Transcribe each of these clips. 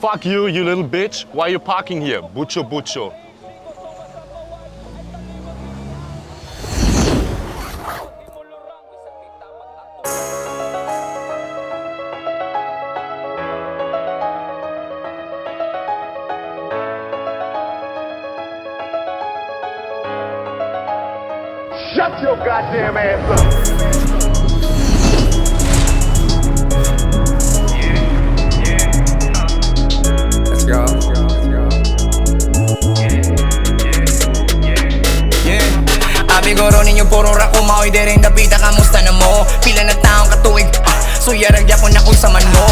Fuck you, you little bitch. Why you parking here? Bucho bucho. Shut your goddamn ass up. Abigoro ninyo puro rako maoy de rin dapita kamusta na mo? Pila na taong katuig. Ah, Suya ragya ko na kung sa man mo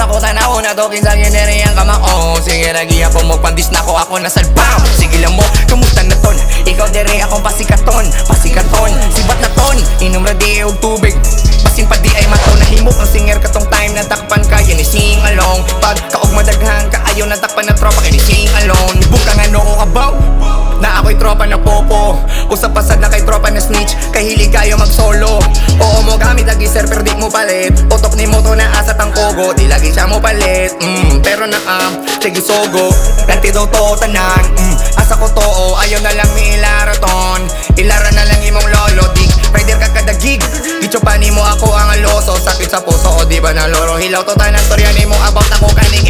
Karo mo bounce na ko tanaw na to Kinsa gineri ang kamao Sige ragya po mo pandis na ko ako nasalpaw Sige lang mo kamusta na ton. Ikaw dere akong pasikaton Pasikaton. Sibat na ton Inom ra di og tubig. Basin pa di ay mato Nahimok ang singer katong time na takpan ka Yan sing along Pag kaog madaghan ka Ayaw na takpan na tropa Kaya sing alone Buka nga no ko kabaw na ako'y tropa na popo. Usap pasad na kay tropa na snitch. Kahilig kayo mag solo Oo mo gamit lagi sir pero di mo palit. Utok ni mo to na asa tang kogo Di lagi siya mo palit. Mm, Pero na ah, sige sogo. Kanti daw to tanan mm, Asa ko to oh, ayaw na lang mi ilaraton Ilara na lang imong lolo Dik, rider ka kada gig. Gicho ni mo ako ang aloso. Sakit sa puso o di ba na loro Hilaw to tanan storya ni mo about ako kaning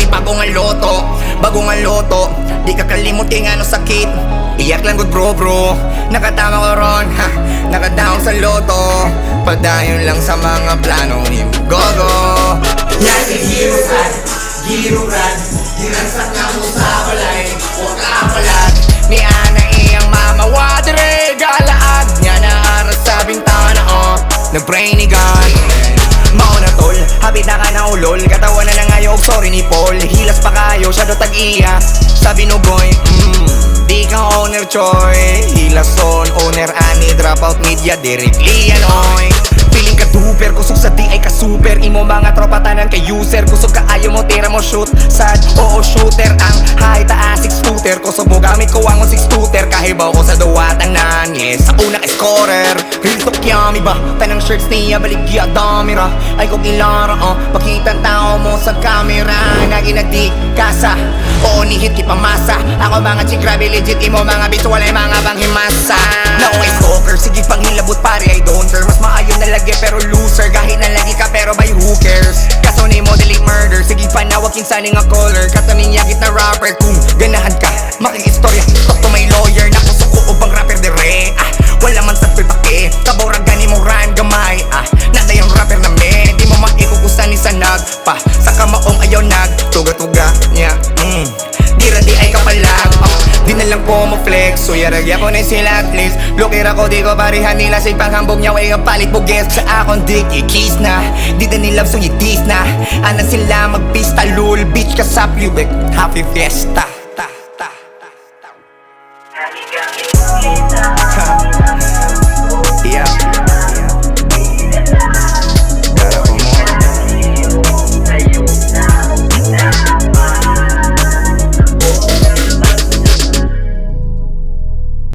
loto Bagong ang loto Di ka kalimutin nga no sakit Iyak lang good bro bro. Nakatama ko ron ha. Nakadaong sa loto Pagdayon lang sa mga plano ni Gogo. Yan Rad Hero Rad Ginansak nga mo sa balay. Huwag ka palag Ni Ana iyang mama Wadre galaad. Nga na aras sa bintana oh. Nag-pray ulol Katawan na lang ngayon, sorry ni Paul. Hilas pa kayo, siya do tag-iya Sabi no boy, mm, di ka owner choy Hilas son, owner ani Dropout media, directly yan oy duper, kusog sa di ay ka super. Imo mga tropa tanan kay user. Kusog ka ayaw mo, tira mo shoot. Sad, oo shooter Ang high taas, six footer. Kusog mo gamit ko ang six footer. Kahibaw ko sa duwatanan Yes, sa una kay scorer talk yummy ba? Tanang shirts niya, baligya dami ra. Ay kung ilara, oh Pakita ang tao mo sa camera. Naginagdi, kasa Oo, nihit ki pamasa Ako mga chick, grabe legit. Imo mga visual ay mga bang himasa Na ay stalker, sige pang hilabot pare I don't care. Mas maayo na lagi pero loser. Kahit na lagi ka pero by who cares? Kaso ni mo delete murder. Sige panawag kinsaning nga caller. Katamin yakit na rapper. Kung lang ko mo flex. So yaragya ko na sila at least Lukira ko di ko parihan nila. Sig panghambog niya Way palit buges Sa akong dick ikis na. Di na nilab so itis na. Anan sila magpista lul Bitch ka sa public Happy fiesta